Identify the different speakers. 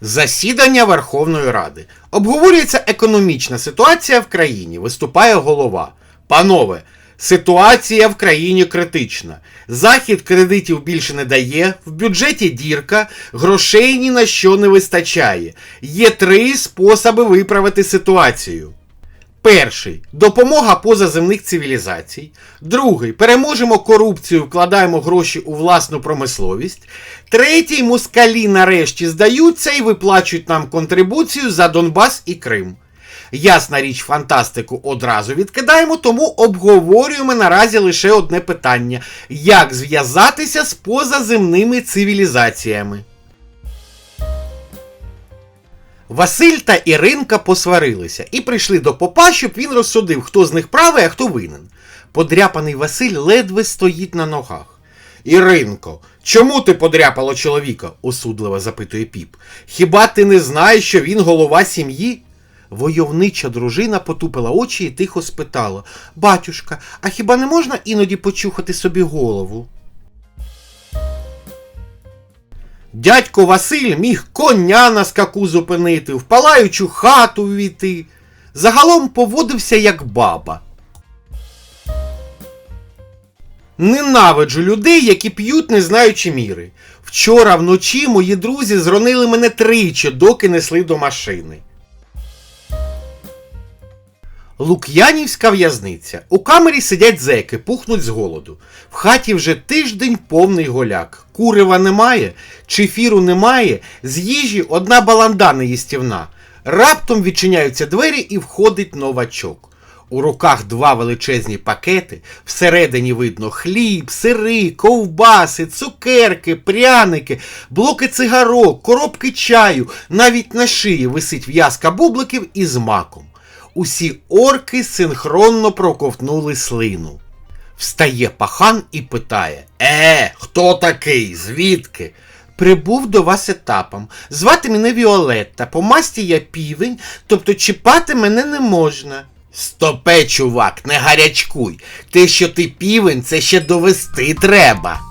Speaker 1: Засідання Верховної Ради. Обговорюється економічна ситуація в країні. Виступає голова. Панове, ситуація в країні критична. Захід кредитів більше не дає, в бюджеті дірка, грошей ні на що не вистачає. Є три способи виправити ситуацію. Перший допомога позаземних цивілізацій. Другий переможемо корупцію, вкладаємо гроші у власну промисловість. Третій москалі нарешті здаються і виплачують нам контрибуцію за Донбас і Крим. Ясна річ, фантастику одразу відкидаємо, тому обговорюємо наразі лише одне питання: як зв'язатися з позаземними цивілізаціями. Василь та Іринка посварилися і прийшли до попа, щоб він розсудив, хто з них правий, а хто винен. Подряпаний Василь ледве стоїть на ногах. Іринко, чому ти подряпала чоловіка? осудливо запитує піп. Хіба ти не знаєш, що він голова сім'ї? Войовнича дружина потупила очі і тихо спитала Батюшка, а хіба не можна іноді почухати собі голову? Дядько Василь міг коня на скаку зупинити, в палаючу хату війти. Загалом поводився як баба. Ненавиджу людей, які п'ють, не знаючи міри. Вчора вночі мої друзі зронили мене тричі, доки несли до машини. Лук'янівська в'язниця. У камері сидять зеки, пухнуть з голоду. В хаті вже тиждень повний голяк. Курива немає, чефіру немає, з їжі одна баланда неїстівна. Раптом відчиняються двері і входить новачок. У руках два величезні пакети, всередині видно хліб, сири, ковбаси, цукерки, пряники, блоки цигарок, коробки чаю, навіть на шиї висить в'язка бубликів із маком. Усі орки синхронно проковтнули слину. Встає пахан і питає: Е, хто такий? Звідки? Прибув до вас етапом. Звати мене Віолетта, по масті я півень, тобто чіпати мене не можна. Стопе, чувак, не гарячкуй. Те, що ти півень, це ще довести треба.